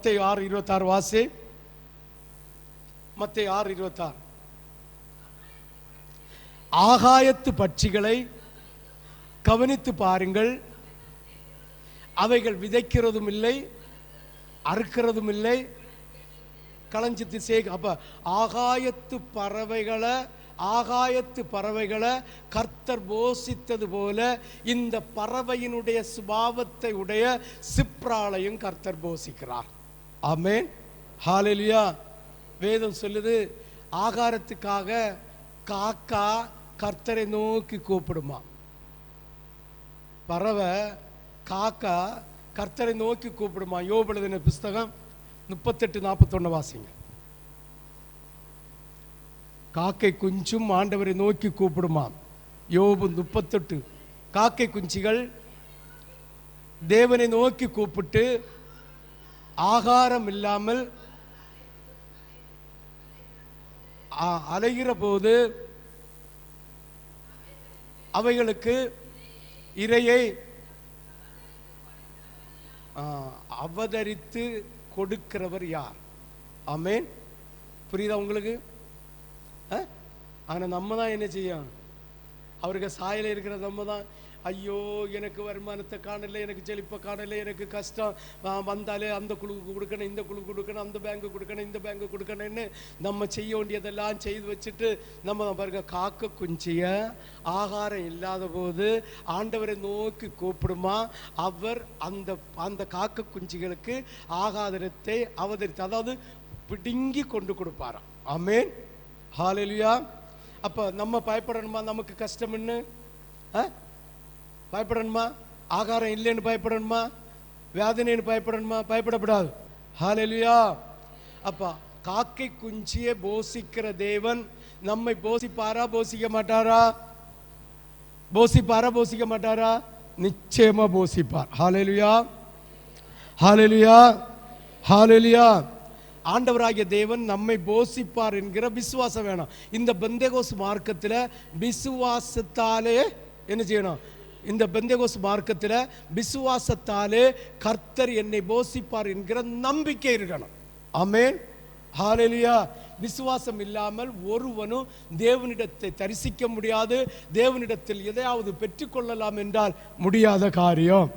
மத்திய ஆறு இருபத்தாறு வாசி. மத்திய ஆறு இருபத்தாறு. ஆகாயத்து பட்சிகளை கவனித்து பாருங்கள். அவைகள் விதைக்கிறதும் இல்லை அறுக்கிறதும் இல்லை. களஞ்சித்து சே அப்ப ஆகாயத்து பறவைகளை ஆகாயத்து பறவைகளை கர்த்தர் போஷித்தது போல இந்த பறவையினுடைய சுபாவத்தை உடைய சிப்ராலையும் கர்த்தர் போஷிக்கிறார் அமேன் ஹாலெலியா வேதம் சொல்லுது ஆகாரத்துக்காக காக்கா கர்த்தரை நோக்கி கூப்பிடுமா. பறவை காக்கா கர்த்தரை நோக்கி கூப்பிடுமா. யோபழுதின புஸ்தகம் முப்பத்தெட்டு நாற்பத்தொன்னு வாசிங்க. காக்கை குஞ்சும் ஆண்டவரை நோக்கி கூப்பிடுமாம் யோபு முப்பத்தெட்டு. காக்கை குஞ்சுகள் தேவனை நோக்கி கூப்பிட்டு ஆகாரம் இல்லாமல் அ- அலைகிற போது அவைகளுக்கு இரையை அவதரித்து கொடுக்கிறவர் யார்? ஆமேன். புரியுதா உங்களுக்கு? ஆ? நம்ம தான் என்ன செய்யும் அவருக்கு சாயல இருக்கிற நம்ம தான் ஐயோ எனக்கு வருமானத்தை காணல எனக்கு செழிப்பை காணல எனக்கு கஷ்டம். வந்தாலே அந்த குழுக்கு கொடுக்கணும் இந்த குழு கொடுக்கணும் அந்த பேங்க்கு கொடுக்கணும் இந்த பேங்க்கு கொடுக்கணும்னு நம்ம செய்ய வேண்டியதெல்லாம் செய்து வச்சுட்டு நம்ம பாருங்க காக்க குஞ்சிய ஆகாரம் இல்லாத போது ஆண்டவரை நோக்கி கூப்பிடுமா? அவர் அந்த அந்த காக்க குஞ்சிகளுக்கு ஆகாரத்தை அவதரித்து அதாவது பிடுங்கி கொண்டு கொடுப்பாராம். ஆமேன். ஹalleluya அப்போ நம்ம பயப்படணுமா? நமக்கு கஷ்டம்னு? ஆ? பயப்படணுமா? ஆகாரம் இல்லைன்னு பயப்படணுமா? வேதனைன்னு பயப்படணுமா? பயப்படப்படாது. ஹalleluya அப்பா காக்கை குஞ்சியை போசிக்கிற தேவன் நம்மை போசிப்பாரா போசிக்க மாட்டாரா? போசிப்பாரா போசிக்க மாட்டாரா? நிச்சயமா போசிப்பார். ஹalleluya ஹalleluya ஹalleluya ஆண்டவராகிய தேவன் நம்மை போசிப்பார் என்கிற விசுவாசம் வேணும். இந்த பெந்தேகோஸ் மார்க்கத்தில் விசுவாசத்தாலே என்ன செய்யணும்? இந்த பெந்தகோஸ் மார்க்கத்தில் விசுவாசத்தாலே கர்த்தர் என்னை போசிப்பார் என்கிற நம்பிக்கை இருக்கணும். ஆமேன். ஹாலெலியா விசுவாசம் இல்லாமல் ஒருவனும் தேவனிடத்தை தரிசிக்க முடியாது. தேவனிடத்தில் எதையாவது பெற்றுக்கொள்ளலாம் என்றால் முடியாத காரியம்.